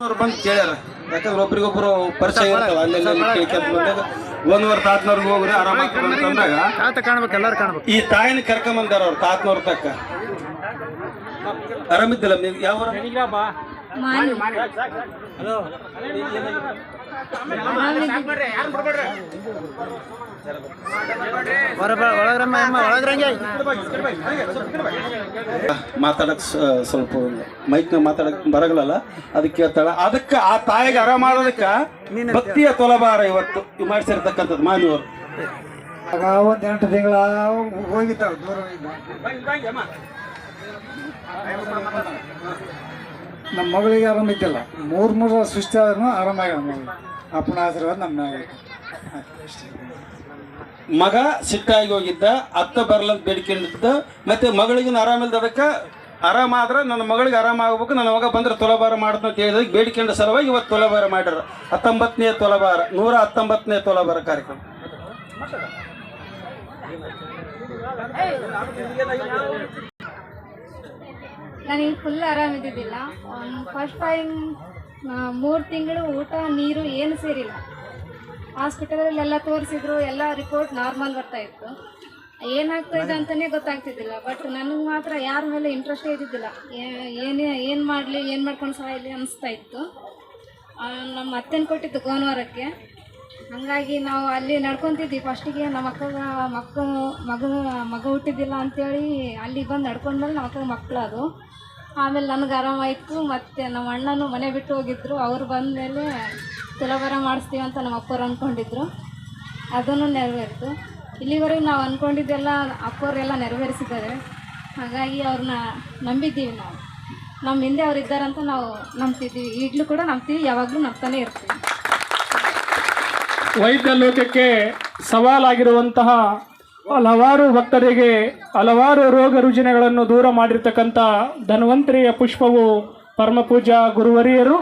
ಅವ್ರು ಬಂದು ಕೇಳ್ಯಾರ. ಯಾಕಂದ್ರೆ ಒಬ್ರಿಗೊಬ್ರು ಪರಿಚಯ ಇರ್ತಾವ ಅಲ್ಲೆಲ್ಲ ಕೇಳ್ಕೊಂತ ಬಂದಾಗ ಒಂದ್ವರೆ ತಾತ್ನವ್ರಿಗೆ ಹೋಗ್ರಿ ಆರಾಮಾಗಿ ಅಂದಾಗ ತಾತ ಕಾಣ್ಬೇಕು ಎಲ್ಲರೂ ಕಾಣ್ಬೇಕು. ಈ ತಾಯಿನ ಕರ್ಕೊಂಬಂದಾರ ಅವ್ರು ತಾತ್ನವ್ರ ತಕ್ಕ. ಆರಾಮಿದ್ದಿಲ್ಲ ನೀವು ಯಾವ ಒಳಗ್ರಂಗೆ. ಮಾತಾಡಕ್ ಸ್ವಲ್ಪ ನ ಮಾತಾಡಕ್ ಬರಗಲ್ಲ ಅದಕ್ಕೆ ಕೇಳ್ತಾಳ ಅದಕ್ಕೆ ಆ ತಾಯಿಗೆ ಆರಾಮಾದದಕ್ಕ ಭಕ್ತಿಯ ತೊಲಬಾರ ಇವತ್ತು. ಇವ್ ಮಾಡಿಸಿರ್ತಕ್ಕಂಥದ್ದು ಮಾನವರು ಆಗ ಒಂದು ಎಂಟು ತಿಂಗಳ ಹೋಗಿದ್ದಾವೆ ದೂರ ನಮ್ಮ ಮಗಳಿಗೆ ಆರಾಮಿದ್ದಿಲ್ಲ ಮೂರು ಮೂರು ಸೃಷ್ಟಿ ಆದ್ರೂ ಆರಾಮಾಗಿ ಮಗಳು. ಅಪ್ಪನ ಆಶೀರ್ವಾದ ನಮ್ಮ. ಮಗ ಸಿಟ್ಟಾಗಿ ಹೋಗಿದ್ದ, ಅತ್ತ ಬರ್ಲಂತ ಬೇಡಿಕೊಂಡಿದ್ದ ಮತ್ತೆ ಮಗಳಿಗಿನ ಆರಾಮ ಆದ್ರೆ ನನ್ನ ಮಗಳಿಗೆ ಆರಾಮ ಆಗ್ಬೇಕು, ನನ್ನ ಮಗ ಬಂದ್ರೆ ತೊಲಭಾರ ಅಂತ ಹೇಳಿದಾಗ ಬೇಡಿಕೊಂಡ ಸಲುವಾಗಿ ಇವತ್ತು ತೊಲಭಾರ ಮಾಡ್ಯಾರ ಹತ್ತೊಂಬತ್ತನೇ ತೊಲಭಾರ, ನೂರ ಹತ್ತೊಂಬತ್ತನೇ ತೊಲಭಾರ ಕಾರ್ಯಕ್ರಮ. ನನಗೆ ಫುಲ್ ಆರಾಮಿದ್ದಿದ್ದಿಲ್ಲ ಫಸ್ಟ್ ಟೈಮ್ ಮೂರು ತಿಂಗಳು ಊಟ, ನೀರು ಏನು ಸೇರಿಲ್ಲ. ಹಾಸ್ಪಿಟಲಲ್ಲಿ ಎಲ್ಲ ತೋರಿಸಿದ್ರು, ಎಲ್ಲ ರಿಪೋರ್ಟ್ ನಾರ್ಮಲ್ ಬರ್ತಾ ಇತ್ತು. ಏನಾಗ್ತಾ ಇದೆ ಅಂತಲೇ ಗೊತ್ತಾಗ್ತಿದ್ದಿಲ್ಲ ಬಟ್ ನನಗೆ ಮಾತ್ರ ಯಾರ ಮೇಲೆ ಇಂಟ್ರೆಸ್ಟೇ ಇದ್ದಿದ್ದಿಲ್ಲ. ಏನು, ಏನೇ ಮಾಡಲಿ, ಏನು ಮಾಡ್ಕೊಂಡು ಸಾಯಲಿ ಅನಿಸ್ತಾ ಇತ್ತು. ನಮ್ಮ ಅತ್ತೆನ ಕೊಟ್ಟಿದ್ದು ಕೋನವಾರಕ್ಕೆ ಹಾಗಾಗಿ ನಾವು ಅಲ್ಲಿ ನಡ್ಕೊತಿದ್ವಿ. ಫಸ್ಟಿಗೆ ನಮ್ಮ ಅಕ್ಕಗ ಮಕ್ಕ ಮಗ ಮಗ ಹುಟ್ಟಿದ್ದಿಲ್ಲ ಅಂತೇಳಿ ಅಲ್ಲಿ ಬಂದು ನಡ್ಕೊಂಡ್ಮೇಲೆ ನಮ್ಮ ಅಕ್ಕಗೆ ಮಕ್ಕಳು ಅದು. ಆಮೇಲೆ ನನಗೆ ಆರಾಮಾಯಿತು. ಮತ್ತು ನಮ್ಮ ಅಣ್ಣನೂ ಮನೆ ಬಿಟ್ಟು ಹೋಗಿದ್ರು. ಅವ್ರು ಬಂದಮೇಲೆ ತುಲಾಭಾರ ಮಾಡಿಸ್ತೀವಿ ಅಂತ ನಮ್ಮ ಅಪ್ಪವ್ರು ಅಂದ್ಕೊಂಡಿದ್ರು ಅದನ್ನು ನೆರವೇರಿತು. ಇಲ್ಲಿವರೆಗೆ ನಾವು ಅಂದ್ಕೊಂಡಿದ್ದೆಲ್ಲ ಅಪ್ಪವರೆಲ್ಲ ನೆರವೇರಿಸಿದ್ದಾರೆ. ಹಾಗಾಗಿ ಅವ್ರನ್ನ ನಂಬಿದ್ದೀವಿ ನಾವು. ನಮ್ಮ ಹಿಂದೆ ಅವ್ರು ಅಂತ ನಾವು ನಂಬ್ತಿದ್ದೀವಿ. ಈಗಲೂ ಕೂಡ ನಂಬ್ತೀವಿ. ಯಾವಾಗಲೂ ನಂಬ್ತಾನೆ ಇರ್ತೀವಿ. ವೈದ್ಯ ಲೋಕಕ್ಕೆ ಸವಾಲಾಗಿರುವಂತಹ ಹಲವಾರು ಭಕ್ತರಿಗೆ ಹಲವಾರು ರೋಗ ರುಜಿನಗಳನ್ನು ದೂರ ಮಾಡಿರ್ತಕ್ಕಂಥ ಧನ್ವಂತರಿಯ ಪುಷ್ಪವು ಪರಮಪೂಜಾ ಗುರುವರಿಯರು.